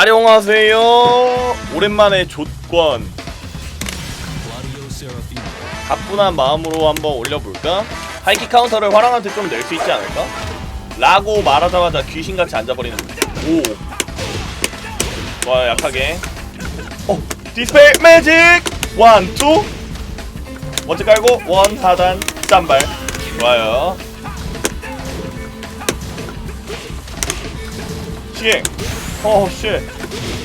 안녕하세요. 오랜만에 조건. 가뿐한 마음으로 한번 올려볼까? 하이킥 카운터를 화랑한테 좀 낼 수 있지 않을까? 라고 말하자마자 귀신같이 앉아버리는 오 좋아요 약하게 어 디스펠 매직 원투 원체 깔고 원 하단 쌈발 좋아요 시행 어쉣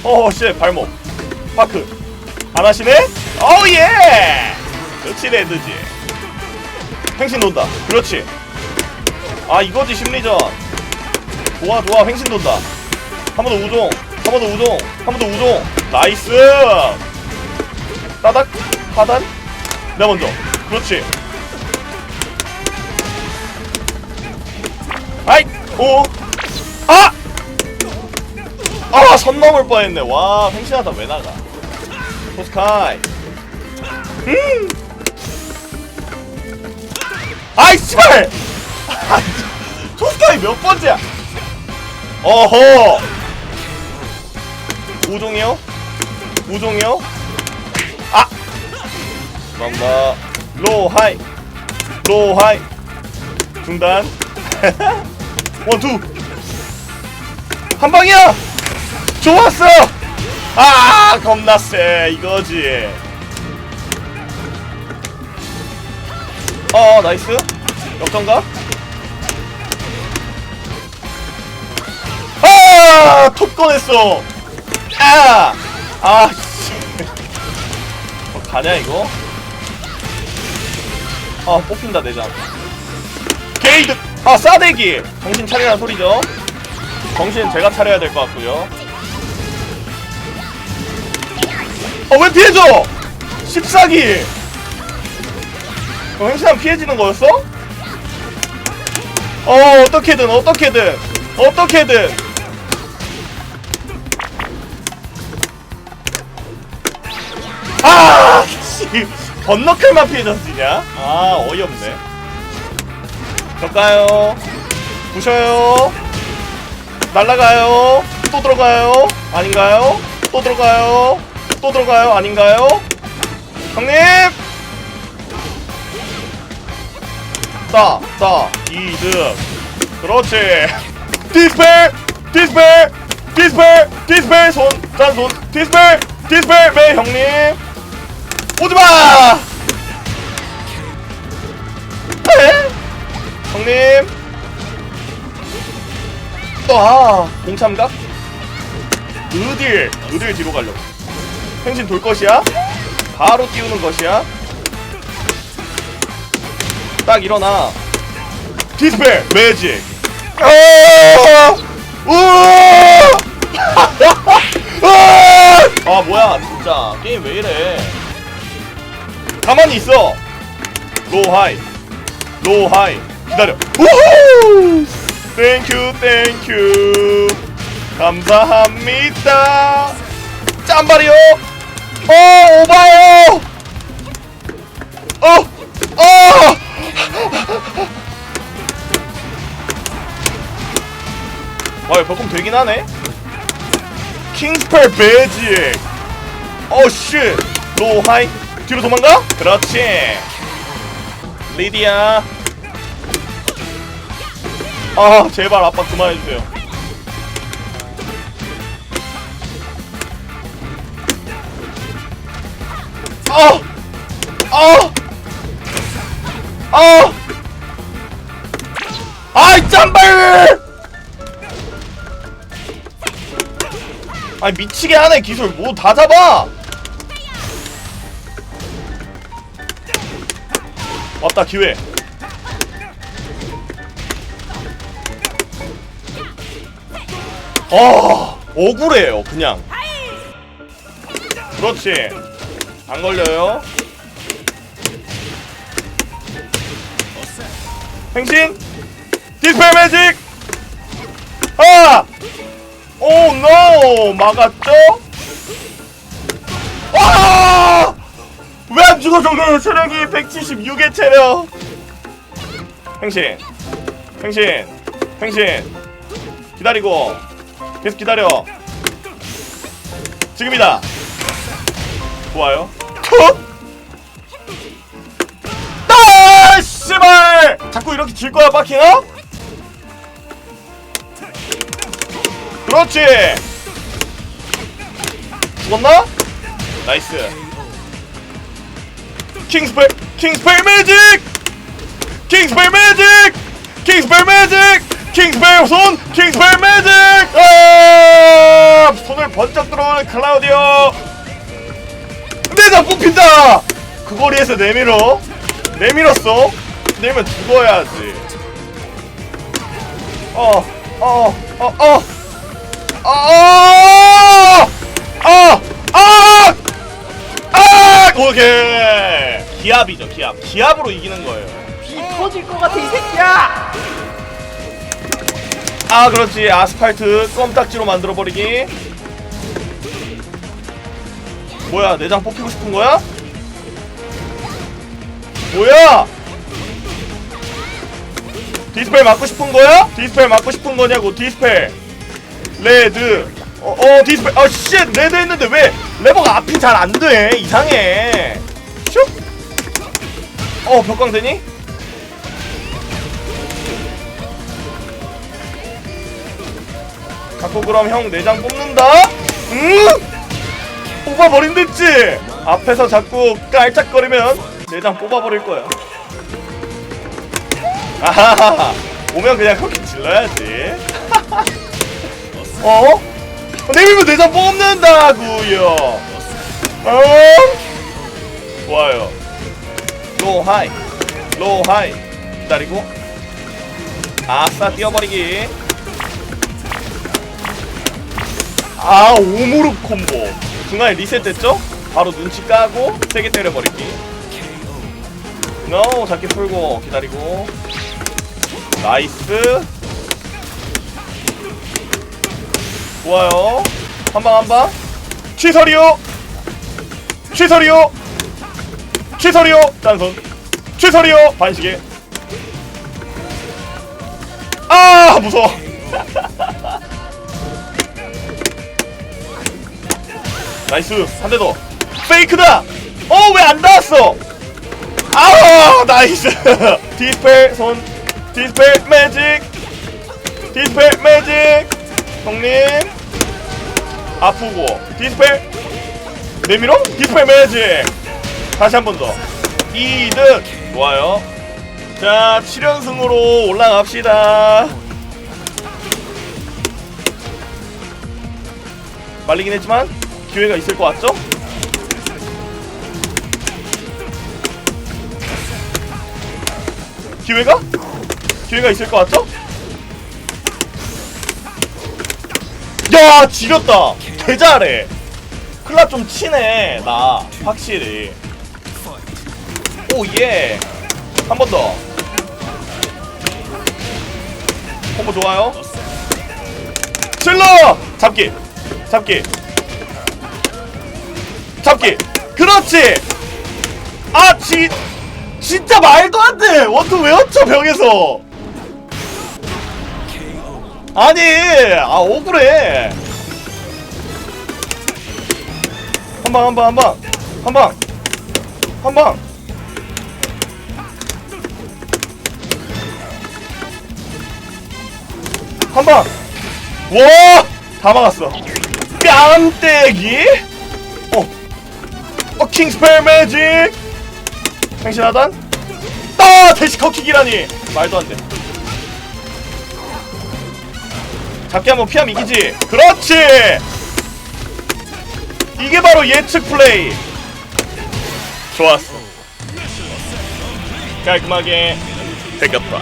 어쉣 발목. 파크. 안 하시네? 어예 그렇지 레드지. 횡신 돈다. 그렇지. 아 이거지 심리전. 좋아 좋아. 횡신 돈다. 한 번 더 우종. 한 번 더 우종. 한 번 더 우종. 나이스. 따닥. 하단. 내가 먼저. 그렇지. 아이 오. 아! 아, 선 넘을 뻔했네. 와, 횡신하다 왜 나가? 토스카이. 음! 아이, 씨발! 토스카이 몇 번째야? 어허! 우종이요? 우종이요? 아! 감사합니다. 로우 하이. 로우 하이. 중단. 원, 투. 한 방이야! 좋았어! 아 겁나 세 이거지. 어 나이스. 역전가? 아톱 꺼냈어. 아아 씨. 어, 가냐 이거? 아 뽑힌다 내장. 게이드! 아 싸대기! 정신 차리라는 소리죠. 정신 제가 차려야 될 것 같고요 어 왜 피해줘? 14기 어, 행시하면 피해지는 거였어? 어 어떻게든 어떻게든 어떻게든 아! 씨 번너클만 피해졌으냐? 아 어이없네 갈까요? 부셔요 날라가요 또 들어가요 아닌가요? 또 들어가요 또 들어가요? 아닌가요? 형님! 따따 2등. 그렇지. 디스펠 디스펠 디스펠 디스펠 손 짠 손. 디스펠 디스펠 매 형님. 오지마! 에? 형님. 또 아 공참각 어딜 어딜 뒤로 가려고 행신 돌 것이야? 바로 띄우는 것이야? 딱 일어나. 디스펠 매직. 아! 우와! 아 뭐야 진짜. 게임 왜 이래? 가만히 있어. 로우 하이. 로우 하이. 기다려. 우후! 땡큐 땡큐 감사합니다. 짬발이요 어 오바요! 어어! 와 벽금 되긴 하네. 킹스펠 매직. 어쉣 로우 하이. 뒤로 도망가? 그렇지. 리디야 아 제발 아빠 그만해주세요 아! 아! 아! 아이 짬발! 아니 미치게 하네 기술 뭐 다 잡아! 왔다 기회 아 억울해요 그냥 그렇지 안 걸려요? 행신 디스펠 매직! 아! 오 노! 막았죠? 와! 왜안 죽어 저거 체력이 176의 체력. 행신 행신 행신 기다리고. 계속 기다려. 지금이다 좋아요 컷 아, 씨발! 자꾸 이렇게 질 거야, 바킹아? 그렇지! 죽었나? 나이스. 킹스펠, 킹스펠 매직! 킹스펠 매직! 킹스펠 매직! 킹스펠 손! 킹스펠 매직! 아! 손을 번쩍 들어오는 클라우디오! 내가 뽑힌다! 그 거리에서 내밀어. 내밀었어? 내면 죽어야지. 어, 어, 어, 어. 아! 아! 아! 아! 오케이. 기압이죠, 기압. 기압으로 이기는 거예요. 비 터질 것 같아 이 새끼야. 아, 그렇지. 아스팔트 껌딱지로 만들어 버리기. 뭐야, 내장 뽑히고 싶은 거야? 뭐야? 디스펠 맞고 싶은 거야? 디스펠 맞고 싶은 거냐고 디스펠 레드 어, 어 디스펠 아씨 레드 했는데 왜 레버가 앞이 잘 안 돼 이상해 슉 어 벽광 되니? 갖고 그럼 형 내장 뽑는다? 응? 뽑아버린댔지? 앞에서 자꾸 깔짝거리면 내장 뽑아버릴 거야. 아하하 오면 그냥 그렇게 질러야지. 어? 내밀면 내장 뽑는다고요. 어? 좋아요. 로우 하이. 로우 하이. 기다리고. 아싸 뛰어버리기. 아 오무릎 콤보 중간에 리셋됐죠? 바로 눈치 까고 세게 때려버리기. 노 잡기 풀고 기다리고. 나이스. 좋아요. 한 방 한방. 취설이요! 취설이요! 취설이요! 짠손 취설이요! 반시계. 아 무서워 나이스. 한 대 더. 페이크다! 어 왜 안 닿았어? 아 나이스. 디스펠 손. 디스펠 매직. 디스펠 매직. 형님. 아프고. 디스펠 내밀어? 디스펠 매직. 다시 한 번 더. 2등 좋아요. 자 7연승으로 올라갑시다. 말리긴 했지만 기회가 있을 것 같죠? 기회가? 기회가 있을 것 같죠? 야 지렸다. 개 잘해 클럽 좀 치네 나 확실히. 오예. 한 번더. 콤보 좋아요. 찔러! 잡기 잡기 잡기. 그렇지. 아 지, 진짜 말도 안돼. 원투 왜 어쩌 벽에서? 아니 아 억울해. 한 방 한 방 한 방. 한 방. 한 방. 한 방. 와 다 막았어. 뺨때기? 어, 어 킹스펠 매직! 행신하단? 아 대시 커킥이라니! 말도 안돼. 잡기 한번 피하면 이기지. 그렇지! 이게 바로 예측 플레이. 좋았어. 깔끔하게. 되겼다